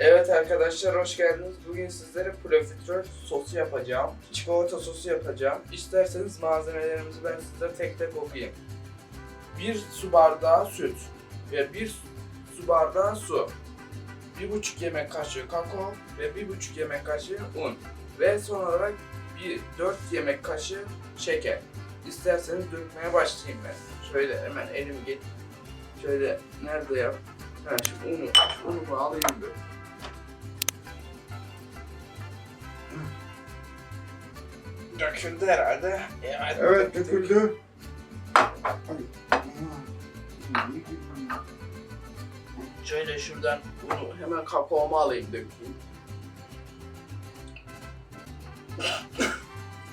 Evet arkadaşlar hoş geldiniz. Bugün sizlere profiterol sosu yapacağım. Çikolata sosu yapacağım. İsterseniz malzemelerimizi ben size tek tek okuyayım. 1 su bardağı süt ve 1 su bardağı su. 1,5 yemek kaşığı kakao ve 1,5 yemek kaşığı un. Ve son olarak bir 4 yemek kaşığı şeker. İsterseniz dökmeye başlayayım ben. Şöyle hemen elimi get. Şöyle nerede yap? Ha şu unu, unu alayım bir. Döküldü herhalde. Evet, Evet döküldü. Şöyle şuradan unu hemen kakaomu alayım dökeyim.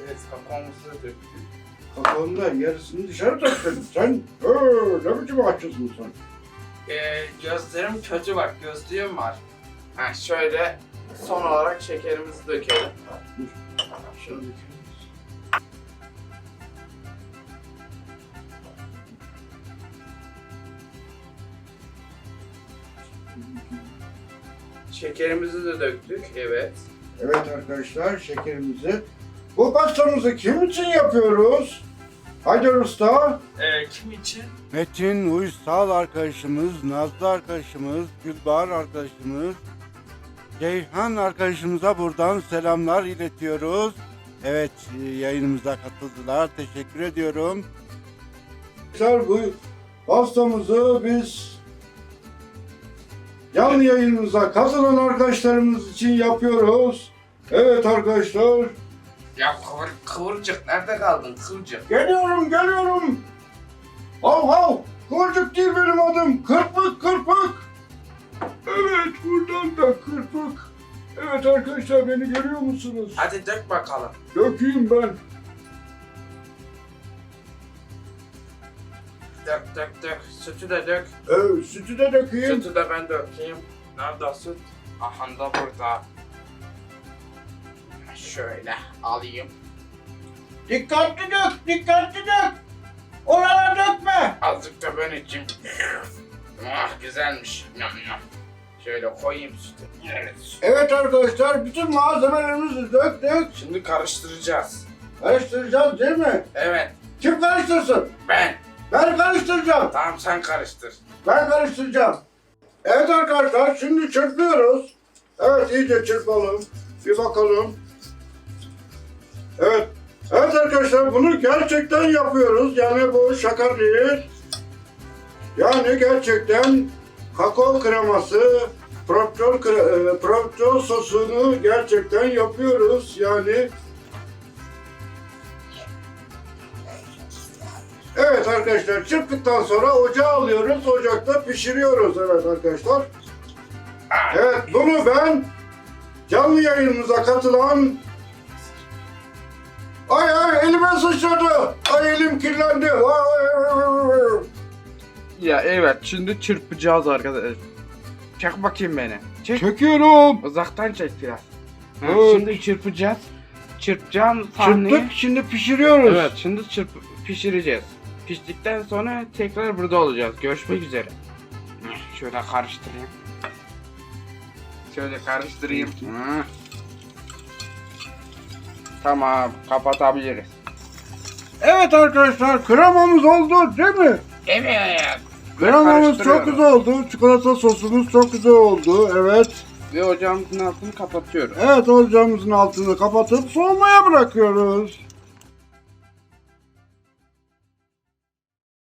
evet kakaomuzu da döktüm. Kakaonun da yarısını dışarı döktün. Sen öö, ne biçim açıyorsun sen? Ee, gözlerim kötü bak gözlüğüm var. Ha şöyle son olarak şekerimizi dökelim. Şunu dökelim. Şekerimizi de döktük. Evet. Evet arkadaşlar şekerimizi. Bu pastamızı kim için yapıyoruz? Haydar Usta. Ee, kim için? Metin Uysal arkadaşımız, Nazlı arkadaşımız, Gülbahar arkadaşımız, Ceyhan arkadaşımıza buradan selamlar iletiyoruz. Evet e, yayınımıza katıldılar. Teşekkür ediyorum. Arkadaşlar bu pastamızı biz canlı yayınımıza katılan arkadaşlarımız için yapıyoruz. Evet arkadaşlar. Ya kıvır, kıvırcık nerede kaldın kıvırcık? Geliyorum geliyorum. Hav hav. Kıvırcık değil benim adım. Kırpık kırpık. Evet buradan da kırpık. Evet arkadaşlar beni görüyor musunuz? Hadi dök bakalım. Dökeyim ben. Dök dök dök. Sütü de dök. Evet sütü de dökeyim. Sütü de ben dökeyim. Nerede süt? Aha da burada. Şöyle alayım. Dikkatli dök, dikkatli dök. Oralara dökme. Azıcık da ben içeyim. Ah güzelmiş. Şöyle koyayım sütü. Evet. Evet arkadaşlar bütün malzemelerimizi döktük. Şimdi karıştıracağız. Karıştıracağız değil mi? Evet. Kim karıştırsın? Ben. Ben karıştıracağım. Tamam sen karıştır. Ben karıştıracağım. Evet arkadaşlar şimdi çırpıyoruz. Evet iyice çırpalım. Bir bakalım. Evet. Evet arkadaşlar bunu gerçekten yapıyoruz. Yani bu şaka değil. Yani gerçekten kakao kreması, profiterol, kre- e, profiterol sosunu gerçekten yapıyoruz. Yani Evet arkadaşlar çırptıktan sonra ocağa alıyoruz. Ocakta pişiriyoruz evet arkadaşlar. Evet bunu ben canlı yayınımıza katılan Ay ay elime sıçradı. Ay elim kirlendi. Ya evet şimdi çırpacağız arkadaşlar. Çek bakayım beni. Çek. Çekiyorum. Uzaktan çek biraz. Ha, Evet. Şimdi çırpacağız. Çırpacağım sahneyi. Çırptık şimdi pişiriyoruz. Evet şimdi çırp pişireceğiz. Piştikten sonra tekrar burada olacağız. Görüşmek üzere. Şöyle karıştırayım. Şöyle karıştırayım. Tamam kapatabiliriz. Evet arkadaşlar kremamız oldu değil mi? Evet. Kremamız çok güzel oldu. Çikolata sosumuz çok güzel oldu. Evet. Ve ocağımızın altını kapatıyorum. Evet ocağımızın altını kapatıp soğumaya bırakıyoruz.